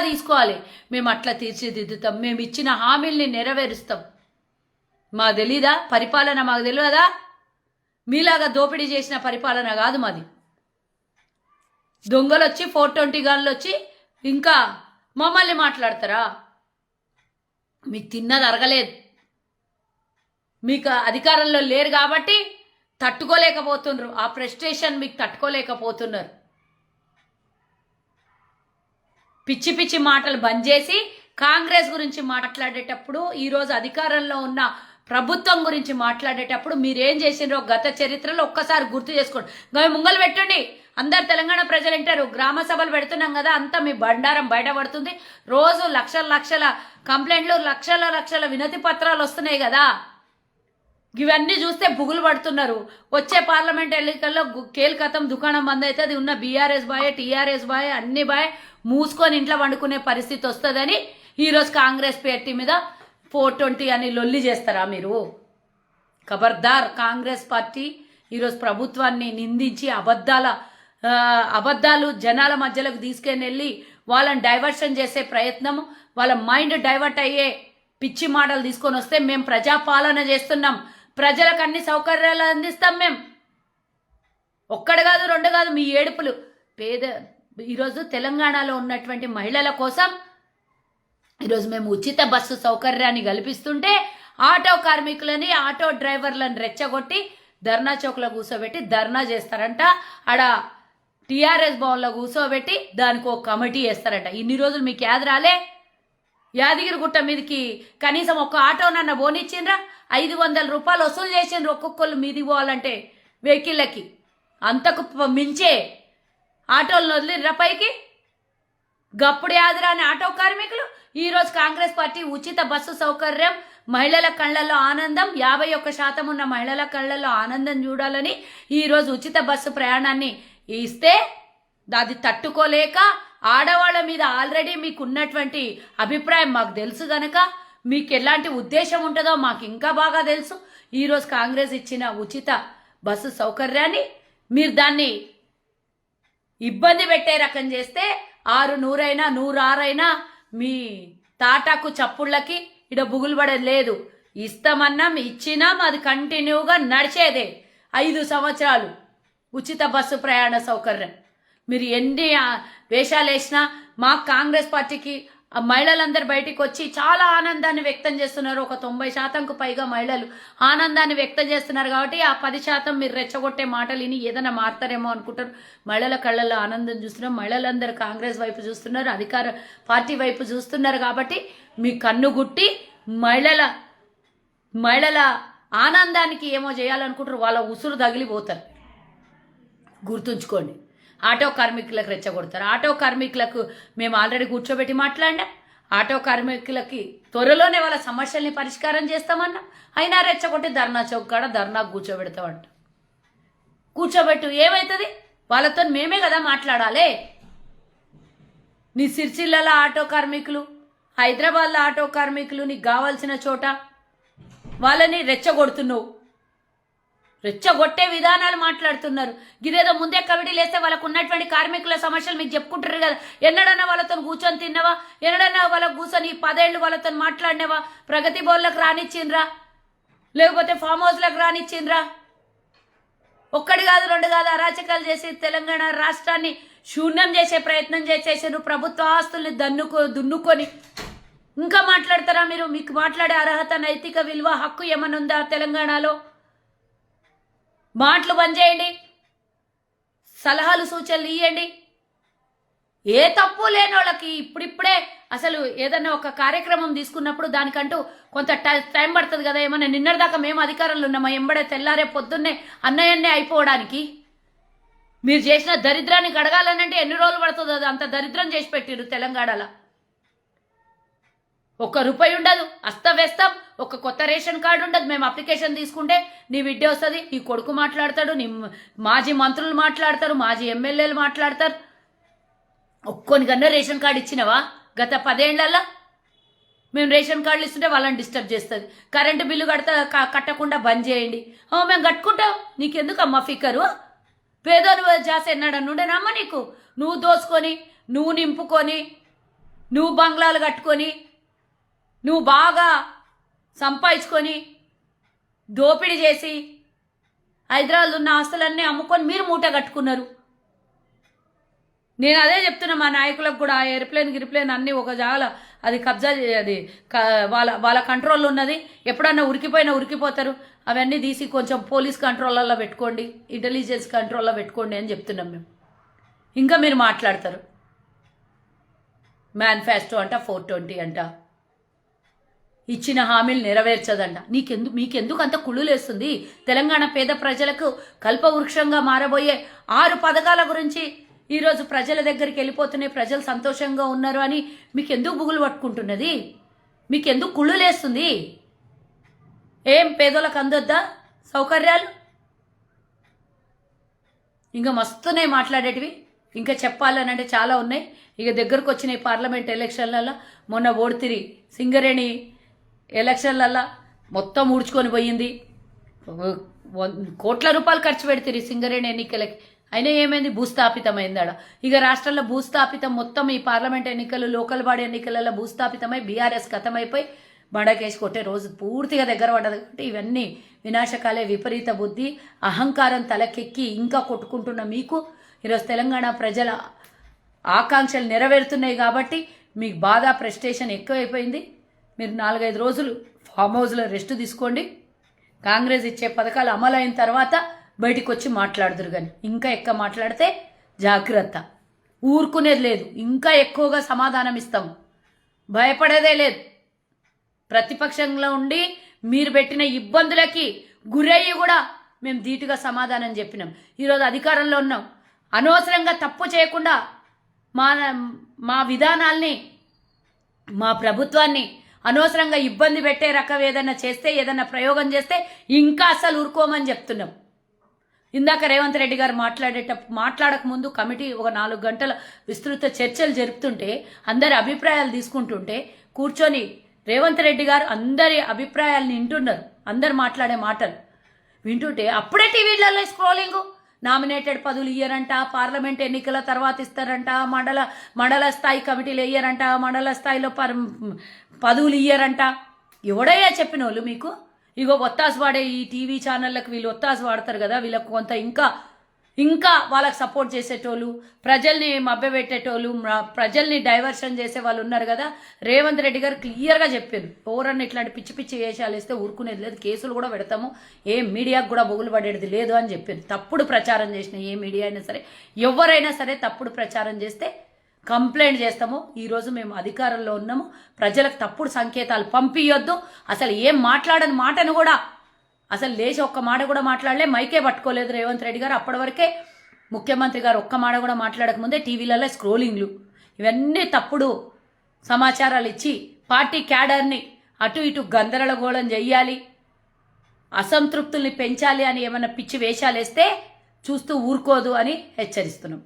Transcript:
తీసుకోవాలి. మేము అట్లా తీర్చిదిద్దుతాం. మేము ఇచ్చిన హామీల్ని నెరవేరుస్తాం. మాకు తెలీదా? పరిపాలన మాకు తెలియదా మీలాగా దోపిడీ చేసిన పరిపాలన కాదు మాది. దొంగలు వచ్చి ఫోర్ ట్వంటీ గన్లు వచ్చి ఇంకా మమ్మల్ని మాట్లాడతారా? మీకు తిన్నది అరగలేదు. మీకు అధికారంలో లేరు కాబట్టి తట్టుకోలేకపోతున్నారు. ఆ ప్రెస్టేషన్ మీకు తట్టుకోలేకపోతున్నారు. పిచ్చి పిచ్చి మాటలు బంద్ చేసి కాంగ్రెస్ గురించి మాట్లాడేటప్పుడు ఈరోజు అధికారంలో ఉన్న ప్రభుత్వం గురించి మాట్లాడేటప్పుడు మీరేం చేసినారో గత చరిత్రలో ఒక్కసారి గుర్తు చేసుకోండి. గవి ముంగలు పెట్టండి. అందరు తెలంగాణ ప్రజలు వింటారు. గ్రామ సభలు పెడుతున్నాం కదా అంతా మీ బండారం బయటపడుతుంది రోజు లక్షల లక్షల కంప్లైంట్లు లక్షల లక్షల వినతి పత్రాలు వస్తున్నాయి కదా. ఇవన్నీ చూస్తే బుగులు పడుతున్నారు. వచ్చే పార్లమెంట్ ఎన్నికల్లో కేల్కతం దుకాణం బంద్ అవుతుంది ఉన్న బీఆర్ఎస్ బాయ్ టీఆర్ఎస్ బాయ్ అన్ని బాయ్ మూసుకొని ఇంట్లో వండుకునే పరిస్థితి వస్తుందని ఈరోజు కాంగ్రెస్ పార్టీ మీద ఫోర్ ట్వంటీ అని లొల్లి చేస్తారా మీరు? ఖబర్దార్ కాంగ్రెస్ పార్టీ ఈరోజు ప్రభుత్వాన్ని నిందించి అబద్ధాల అబద్ధాలు జనాల మధ్యలోకి తీసుకెళ్ళి వెళ్ళి వాళ్ళని డైవర్షన్ చేసే ప్రయత్నం వాళ్ళ మైండ్ డైవర్ట్ అయ్యే పిచ్చి మాటలు తీసుకొని వస్తే మేము ప్రజాపాలన చేస్తున్నాం. ప్రజలకు అన్ని సౌకర్యాలు అందిస్తాం మేము ఒక్కడు కాదు రెండు కాదు మీ ఏడుపులు. పేద ఈరోజు తెలంగాణలో ఉన్నటువంటి మహిళల కోసం ఈరోజు మేము ఉచిత బస్సు సౌకర్యాన్ని కల్పిస్తుంటే ఆటో కార్మికులని ఆటో డ్రైవర్లను రెచ్చగొట్టి ధర్నా చౌక్లో కూర్చోబెట్టి ధర్నా చేస్తారంట. ఆడ టీఆర్ఎస్ భవన్లో కూర్చోబెట్టి దానికి ఒక కమిటీ వేస్తారంట. ఇన్ని రోజులు మీకు యాద యాదగిరిగుట్ట యాదగిరి గుట్ట మీదకి కనీసం ఒక ఆటోనన్న పోనిచ్చిండ్రా? ఐదు వందల రూపాయలు వసూలు చేసిండ్రు ఒక్కొక్కళ్ళు మీది పోవాలంటే వెహికల్లకి అంతకు మించే ఆటోలను వదిలిర్రా పైకి? గప్పుడు యాదరాని ఆటో కార్మికులు? ఈరోజు కాంగ్రెస్ పార్టీ ఉచిత బస్సు సౌకర్యం మహిళల కళ్ళల్లో ఆనందం యాభై ఒక్క శాతం ఉన్న మహిళల కళ్ళల్లో ఆనందం చూడాలని ఈరోజు ఉచిత బస్సు ప్రయాణాన్ని ఇస్తే అది తట్టుకోలేక ఆడవాళ్ళ మీద ఆల్రెడీ మీకు ఉన్నటువంటి అభిప్రాయం మాకు తెలుసు గనక మీకు ఎలాంటి ఉద్దేశం ఉంటుందో మాకు ఇంకా బాగా తెలుసు. ఈరోజు కాంగ్రెస్ ఇచ్చిన ఉచిత బస్సు సౌకర్యాన్ని మీరు దాన్ని ఇబ్బంది పెట్టే రకం చేస్తే ఆరు నూరైనా నూరు ఆరైనా మీ తాటాకు చప్పుళ్ళకి ఇడ బుగులు పడలేదు లేదు ఇస్తామన్నాం ఇచ్చినాం అది కంటిన్యూగా నడిచేదే. ఐదు సంవత్సరాలు ఉచిత బస్సు ప్రయాణ సౌకర్యం. మీరు ఎన్ని వేషాలు వేసినా మా కాంగ్రెస్ పార్టీకి ఆ మహిళలందరూ బయటికి వచ్చి చాలా ఆనందాన్ని వ్యక్తం చేస్తున్నారు. ఒక తొంభై శాతంకు పైగా మహిళలు ఆనందాన్ని వ్యక్తం చేస్తున్నారు కాబట్టి ఆ పది శాతం మీరు రెచ్చగొట్టే మాటలు విని ఏదైనా మారుతారేమో అనుకుంటారు. మహిళల కళ్ళల్లో ఆనందం చూస్తున్నారు. మహిళలందరూ కాంగ్రెస్ వైపు చూస్తున్నారు. అధికార పార్టీ వైపు చూస్తున్నారు కాబట్టి మీ కన్ను గుట్టి మహిళల మహిళల ఆనందానికి ఏమో చేయాలనుకుంటారు. వాళ్ళ ఉసురు తగిలిపోతారు. గుర్తుంచుకోండి. ఆటో కార్మికులకు రెచ్చగొడతారు. ఆటో కార్మికులకు మేము ఆల్రెడీ కూర్చోబెట్టి మాట్లాడినాం. ఆటో కార్మికులకి త్వరలోనే వాళ్ళ సమస్యల్ని పరిష్కారం చేస్తామన్నా. అయినా రెచ్చగొట్టి ధర్నా చౌక్ కాడ ధర్నాకు కూర్చోబెడతామంట. కూర్చోబెట్టు ఏమవుతుంది వాళ్ళతో మేమే కదా మాట్లాడాలి. నీ సిరిసిల్లలో ఆటో కార్మికులు హైదరాబాద్లో ఆటో కార్మికులు నీకు కావాల్సిన చోట వాళ్ళని రెచ్చగొడుతున్నావు. రెచ్చగొట్టే విధానాలు మాట్లాడుతున్నారు. గిదేదో ముందే కమిటీ లేస్తే వాళ్ళకు ఉన్నటువంటి కార్మికుల సమస్యలు మీకు చెప్పుకుంటారు కదా. ఎన్నడన్నా వాళ్ళతో కూర్చొని తిన్నావా? ఎన్నడన్నా వాళ్ళకు కూర్చొని పదేళ్ళు వాళ్ళతో మాట్లాడినవా? ప్రగతి బోర్లకు రానిచ్చిండ్రా? లేకపోతే ఫామ్ హౌస్లకు రానిచ్చిండ్రా? ఒక్కడి కాదు రెండు కాదు అరాచకాలు చేసి తెలంగాణ రాష్ట్రాన్ని శూన్యం చేసే ప్రయత్నం చేసేసారు ప్రభుత్వ ఆస్తుల్ని దన్నుకో దున్నుకొని. ఇంకా మాట్లాడతారా మీరు? మీకు మాట్లాడే అర్హత నైతిక విలువ హక్కు ఏమన్నా ఉందా తెలంగాణలో? మాటలు బంద్ చేయండి. సలహాలు సూచనలు ఇవ్వండి ఏ తప్పు లేని వాళ్ళకి ఇప్పుడిప్పుడే అసలు ఏదన్నా ఒక కార్యక్రమం తీసుకున్నప్పుడు దానికంటూ కొంత టై- టైం పడుతుంది కదా ఏమన్నా? నిన్నటిదాకా మేము అధికారంలో ఉన్నామా? ఎంబడే తెల్లారే పొద్దున్నే అన్నయ్యన్నే అయిపోవడానికి. మీరు చేసిన దరిద్రాన్ని కడగాలనంటే ఎన్ని రోజులు పడుతుందో అది? అంత దరిద్రం చేసి పెట్టిరు తెలంగాణలో. ఒక్క రూపాయి ఉండదు. అస్తవ్యస్తం. ఒక కొత్త రేషన్ కార్డు ఉండదు. మేము అప్లికేషన్ తీసుకుంటే నీ బిడ్డ వస్తుంది. నీ కొడుకు మాట్లాడతాడు. నీ మాజీ మంత్రులు మాట్లాడతారు. మాజీ ఎమ్మెల్యేలు మాట్లాడతారు. ఒక్కొనికన్నా రేషన్ కార్డు ఇచ్చినవా? గత పదేళ్ళలో మేము రేషన్ కార్డులు ఇస్తుంటే వాళ్ళని డిస్టర్బ్ చేస్తుంది. కరెంటు బిల్లు కడతా కట్టకుండా బంద్ చేయండి. మేము కట్టుకుంటాం. నీకెందుకమ్మా ఫికరు? పేదోరు జాస్ ఎన్నాడని ఉండేనమ్మా నీకు? నువ్వు దోసుకొని నువ్వు నింపుకొని నువ్వు బంగ్లాలు కట్టుకొని నువ్వు బాగా సంపాదించుకొని దోపిడీ చేసి హైదరాబాద్ ఉన్న ఆస్తులన్నీ అమ్ముకొని మీరు మూట కట్టుకున్నారు. నేను అదే చెప్తున్నా మా నాయకులకు కూడా ఆ ఎయిర్ప్లేన్ గిరిప్లేన్ అన్నీ ఒక జాల అది కబ్జా అది వాళ్ళ వాళ్ళ కంట్రోల్లో ఉన్నది. ఎప్పుడన్నా ఉరికిపోయినా ఉరికిపోతారు. అవన్నీ తీసి కొంచెం పోలీస్ కంట్రోల్లో పెట్టుకోండి ఇంటెలిజెన్స్ కంట్రోల్లో పెట్టుకోండి అని చెప్తున్నాం మేము. ఇంకా మీరు మాట్లాడతారు. మేనిఫెస్టో అంట ఫోర్ ట్వంటీ అంట. ఇచ్చిన హామీలు నెరవేర్చదంట. నీకెందు మీకెందుకు అంత కుళ్ళులేస్తుంది తెలంగాణ పేద ప్రజలకు కల్పవృక్షంగా మారబోయే ఆరు పథకాల గురించి ఈరోజు ప్రజల దగ్గరికి వెళ్ళిపోతున్నాయి. ప్రజలు సంతోషంగా ఉన్నారు అని మీకు ఎందుకు బుగులు పట్టుకుంటున్నది? మీకెందుకు కుళ్ళులేస్తుంది ఏం పేదోళ్ళకు అందొద్దా సౌకర్యాలు? ఇంకా మస్తున్నాయి మాట్లాడేటివి. ఇంకా చెప్పాలని అంటే చాలా ఉన్నాయి. ఇక దగ్గరకు వచ్చినాయి పార్లమెంట్ ఎలక్షన్లలో మొన్న ఓడితిరి సింగరేణి ఎలక్షన్లల్లో మొత్తం ఊడ్చుకొని పోయింది. కోట్ల రూపాయలు ఖర్చు పెడితే సింగరేణి ఎన్నికలకి. అయినా ఏమైంది? భూస్థాపితమైంది ఆడ ఇక రాష్ట్రంలో భూస్థాపితం మొత్తం ఈ పార్లమెంట్ ఎన్నికలు లోకల్ బాడీ ఎన్నికలలో భూస్థాపితమై బీఆర్ఎస్ కథమైపోయి బండకేసి కొట్టే రోజు పూర్తిగా దగ్గర పడ్డది. కాబట్టి ఇవన్నీ వినాశకాలే విపరీత బుద్ధి అహంకారం తలకెక్కి ఇంకా కొట్టుకుంటున్న మీకు. ఈరోజు తెలంగాణ ప్రజల ఆకాంక్షలు నెరవేరుతున్నాయి కాబట్టి మీకు బాధ ప్రెస్టేషన్ ఎక్కువైపోయింది. మీరు నాలుగైదు రోజులు ఫామ్ హౌస్లో రెస్ట్ తీసుకోండి. కాంగ్రెస్ ఇచ్చే పథకాలు అమలు అయిన తర్వాత బయటికి వచ్చి మాట్లాడుదురు కానీ ఇంకా ఎక్కువ మాట్లాడితే జాగ్రత్త. ఊరుకునేది లేదు. ఇంకా ఎక్కువగా సమాధానం ఇస్తాం. భయపడేదే లేదు. ప్రతిపక్షంలో ఉండి మీరు పెట్టిన ఇబ్బందులకి గురయ్యి కూడా మేము ధీటుగా సమాధానం చెప్పినాం. ఈరోజు అధికారంలో ఉన్నాం. అనవసరంగా తప్పు చేయకుండా మా మా విధానాల్ని మా ప్రభుత్వాన్ని అనవసరంగా ఇబ్బంది పెట్టే రకం ఏదైనా చేస్తే ఏదైనా ప్రయోగం చేస్తే ఇంకా అసలు ఊరుకోమని చెప్తున్నాం. ఇందాక రేవంత్ రెడ్డి గారు మాట్లాడేటప్పుడు మాట్లాడక ముందు కమిటీ ఒక నాలుగు గంటల విస్తృత చర్చలు జరుపుతుంటే అందరి అభిప్రాయాలు తీసుకుంటుంటే కూర్చొని రేవంత్ రెడ్డి గారు అందరి అభిప్రాయాలను వింటున్నారు అందరు మాట్లాడే మాటలు వింటుంటే అప్పుడే టీవీలలో స్క్రోలింగ్. నామినేటెడ్ పదవులు ఇయ్యరంట పార్లమెంట్ ఎన్నికల తర్వాత ఇస్తారంట మండల మండల స్థాయి కమిటీలు వేయరంట మండల స్థాయిలో పర్ పదవులు ఇయ్యారంట. ఎవడయ్యా చెప్పిన వాళ్ళు మీకు? ఇగో ఒత్తాసు వాడే ఈ టీవీ ఛానళ్ళకి వీళ్ళు ఒత్తాసు వాడతారు కదా వీళ్ళకు కొంత ఇంకా ఇంకా వాళ్ళకి సపోర్ట్ చేసేటోళ్ళు ప్రజల్ని మభ్యపెట్టేటోళ్ళు ప్రజల్ని డైవర్షన్ చేసే వాళ్ళు ఉన్నారు కదా రేవంత్ రెడ్డి గారు క్లియర్గా చెప్పారు. ఎవరన్నా ఇట్లాంటి పిచ్చి పిచ్చి వేషాలు వేస్తే ఊరుకునేది లేదు కేసులు కూడా పెడతాము ఏ మీడియాకు కూడా బొగులు పడేది లేదు అని చెప్పారు. తప్పుడు ప్రచారం చేసిన ఏ మీడియా అయినా సరే ఎవరైనా సరే తప్పుడు ప్రచారం చేస్తే కంప్లైంట్ చేస్తాము. ఈరోజు మేము అధికారంలో ఉన్నాము. ప్రజలకు తప్పుడు సంకేతాలు పంపించొద్దు అసలు ఏం మాట్లాడని మాటను కూడా అసలు లేచి ఒక్క మాట కూడా మాట్లాడలే. మైకే పట్టుకోలేదు రేవంత్ రెడ్డి గారు అప్పటి వరకే ముఖ్యమంత్రి గారు ఒక్క మాట కూడా మాట్లాడక ముందే టీవీలలో స్క్రోలింగ్లు. ఇవన్నీ తప్పుడు సమాచారాలు ఇచ్చి పార్టీ క్యాడర్ని అటు ఇటు గందరగోళం చెయ్యాలి. అసంతృప్తుల్ని పెంచాలి అని ఏమైనా పిచ్చి వేషాలు వేస్తే చూస్తూ ఊరుకోదు అని హెచ్చరిస్తున్నాం.